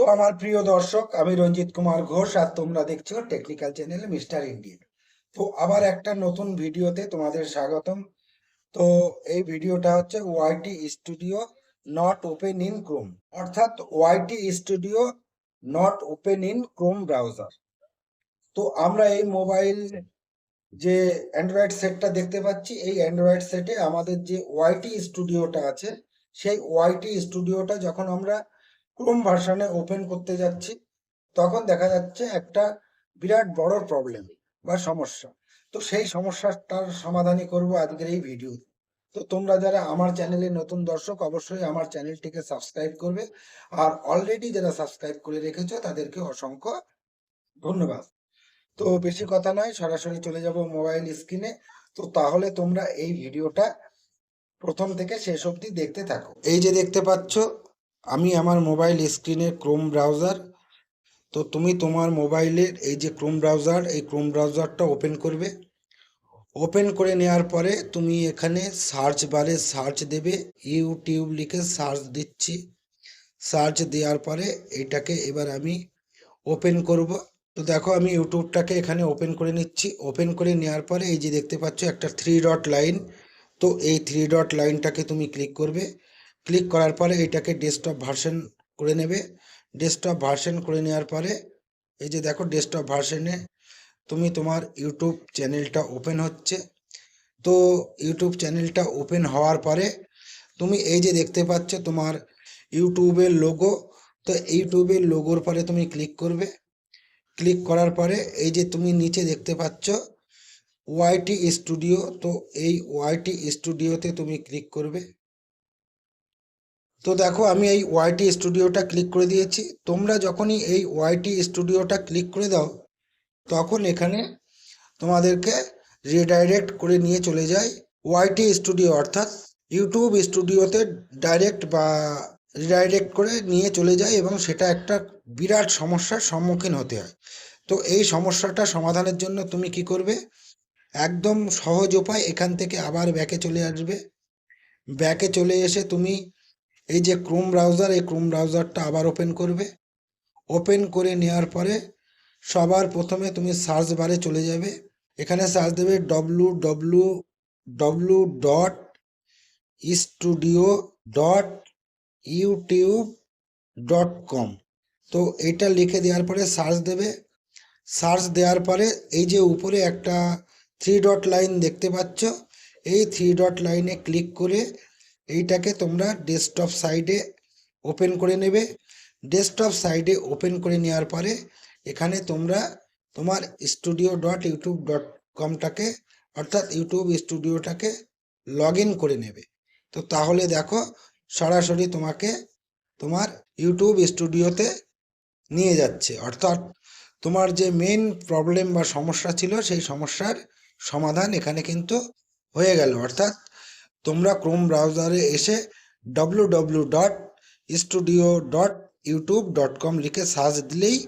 তো আমার প্রিয় দর্শক, আমি রঞ্জিত কুমার ঘোষ আর তোমরা দেখছ টেকনিক্যাল চ্যানেল মিস্টার ইন্ডিয়ান তো আবার একটা নতুন ভিডিওতে তোমাদের স্বাগতম। তো এই ভিডিওটা হচ্ছে YT studio not open in Chrome অর্থাৎ YT studio not open in Chrome browser তো আমরা এই মোবাইল যে অ্যান্ড্রয়েড সেটটা দেখতে পাচ্ছি, এই অ্যান্ড্রয়েড সেটে আমাদের যে ওয়াইটি স্টুডিওটা আছে, সেই ওয়াইটি স্টুডিওটা যখন আমরা ক্রোম ভার্সনে ওপেন করতে যাচ্ছি, তখন দেখা যাচ্ছে একটা বিরাট বড় প্রবলেম বা সমস্যা। তো সেই সমস্যাটার সমাধানই করব আজকের এই ভিডিও তো। তোমরা যারা আমার চ্যানেলে নতুন দর্শক, অবশ্যই আমার চ্যানেলটিকে সাবস্ক্রাইব করবে। আর অলরেডি যারা সাবস্ক্রাইব করে রেখেছো, তাদেরকে অসংখ্য ধন্যবাদ। তো বেশি কথা নয়, সরাসরি চলে যাব মোবাইল স্ক্রিনে তো তাহলে তোমরা এই ভিডিওটা প্রথম থেকে শেষ অবধি দেখতে থাকো। এই যে দেখতে পাচ্ছ আমি আমার মোবাইল স্ক্রিনে ক্রোম ব্রাউজার, তো তুমি তোমার মোবাইলের এই যে ক্রোম ব্রাউজার, এই ক্রোম ব্রাউজারটা ওপেন করবে। ওপেন করে নেওয়ার পরে তুমি এখানে সার্চ বারে সার্চ দেবে, ইউটিউব লিখে সার্চ দিচ্ছি। সার্চ দেওয়ার পরে এটাকে এবার আমি ওপেন করব। তো দেখো আমি ইউটিউবটাকে এখানে ওপেন করে নিচ্ছি। ওপেন করে নেওয়ার পরে এই যে দেখতে পাচ্ছ একটা থ্রি ডট লাইন, তো এই থ্রি ডট লাইনটাকে তুমি ক্লিক করবে। ক্লিক করার পরে এটাকে ডেস্কটপ ভার্সন করে নেবে। ডেস্কটপ ভার্সন করে নেওয়ার পরে এই যে দেখো ডেস্কটপ ভার্সনে তুমি তোমার ইউটিউব চ্যানেলটা ওপেন হচ্ছে। তো ইউটিউব চ্যানেলটা ওপেন হওয়ার পরে তুমি এই যে দেখতে পাচ্ছ তোমার ইউটিউবের লোগো তো ইউটিউবের লোগোর পরে তুমি ক্লিক করবে। ক্লিক করার পরে এই যে তুমি নিচে দেখতে পাচ্ছ ওয়াইটি স্টুডিও তো এই ওয়াইটি স্টুডিওতে তুমি ক্লিক করবে। তো দেখো, আমি এই ওয়াইটি স্টুডিওটা ক্লিক করে দিয়েছি। তোমরা যখনই এই ওয়াইটি স্টুডিওটা ক্লিক করে দাও, তখন এখানে তোমাদেরকে রিডাইরেক্ট করে নিয়ে চলে যায় ওয়াইটি স্টুডিও অর্থাৎ ইউটিউব স্টুডিওতে ডাইরেক্ট বা রিডাইরেক্ট করে নিয়ে চলে যায় এবং সেটা একটা বিরাট সমস্যার সম্মুখীন হতে হয়। তো এই সমস্যাটা সমাধানের জন্য তুমি কি করবে? একদম সহজ উপায় এখান থেকে আবার ব্যাকে চলে আসবে। ব্যাকে চলে এসে তুমি এই যে ক্রোম ব্রাউজার এই ক্রোম ব্রাউজারটা আবার ওপেন করবে। ওপেন করে নেওয়ার পরে সবার প্রথমে তুমি সার্চ বারে চলে যাবে। এখানে সার্চ দেবে W W W dot studio dot YouTube dot com তো এটা লিখে দেওয়ার পরে সার্চ দেবে। সার্চ দেওয়ার পরে এই যে উপরে একটা থ্রি ডট লাইন দেখতে পাচ্ছ, এই থ্রি ডট লাইনে ক্লিক করে এইটাকে তোমরা ডেস্কটপ সাইডে ওপেন করে নেবে। ডেস্কটপ সাইডে ওপেন করে নেওয়ার পরে এখানে তোমরা তোমার স্টুডিও ডট ইউটিউব ডট কমটাকে অর্থাৎ ইউটিউব স্টুডিওটাকে লগ করে নেবে। তো তাহলে দেখো সরাসরি তোমাকে তোমার ইউটিউব স্টুডিওতে নিয়ে যাচ্ছে। অর্থাৎ তোমার যে মেন প্রবলেম বা সমস্যা ছিল সেই সমস্যার সমাধান এখানে কিন্তু হয়ে গেল। অর্থাৎ তোমরা ক্রোম ব্রাউজারে এসে W W dot studio dot YouTube dot com লিখে সার্চ দিলেই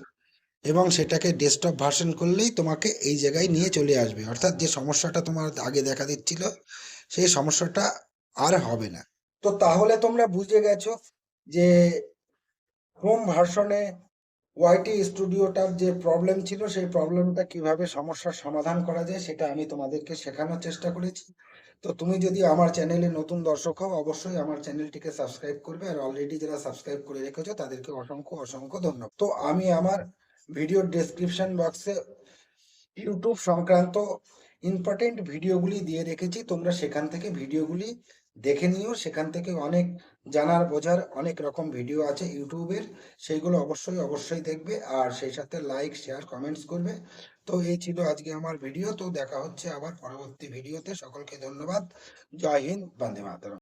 এবং সেটাকে ডেস্কটপ ভার্সন করলেই তোমাকে এই জায়গায় নিয়ে চলে আসবে। অর্থাৎ যে সমস্যাটা তোমার আগে দেখা দিচ্ছিল, সেই সমস্যাটা আর হবে না। তো তাহলে তোমরা বুঝে গেছো যে হোম ভার্সনে ওয়াইটি স্টুডিওটার যে প্রবলেম ছিল, সেই প্রবলেমটা কীভাবে সমস্যার সমাধান করা যায়, সেটা আমি তোমাদেরকে শেখানোর চেষ্টা করেছি। তো তুমি যদি আমার চ্যানেলে নতুন দর্শক হও, অবশ্যই আমার চ্যানেলটিকে সাবস্ক্রাইব করবে। আর অলরেডি যারা সাবস্ক্রাইব করে রেখেছো, তাদেরকে অসংখ্য অসংখ্য ধন্যবাদ। তো আমি আমার ভিডিও ডেসক্রিপশন বক্সে ইউটিউব সংক্রান্ত ইম্পর্টেন্ট ভিডিওগুলি দিয়ে রেখেছি, তোমরা সেখান থেকে ভিডিওগুলি দেখে নিও। সেখান থেকে অনেক জানার, বোঝার অনেক রকম ভিডিও আছে ইউটিউবের, সেইগুলো অবশ্যই অবশ্যই দেখবে। আর সেই সাথে লাইক শেয়ার কমেন্টস করবে। তো এই ছিল আজকে আমার ভিডিও। তো দেখা হচ্ছে আবার পরবর্তী ভিডিওতে। সকলকে ধন্যবাদ। জয় হিন্দ, বন্দে মাতরম।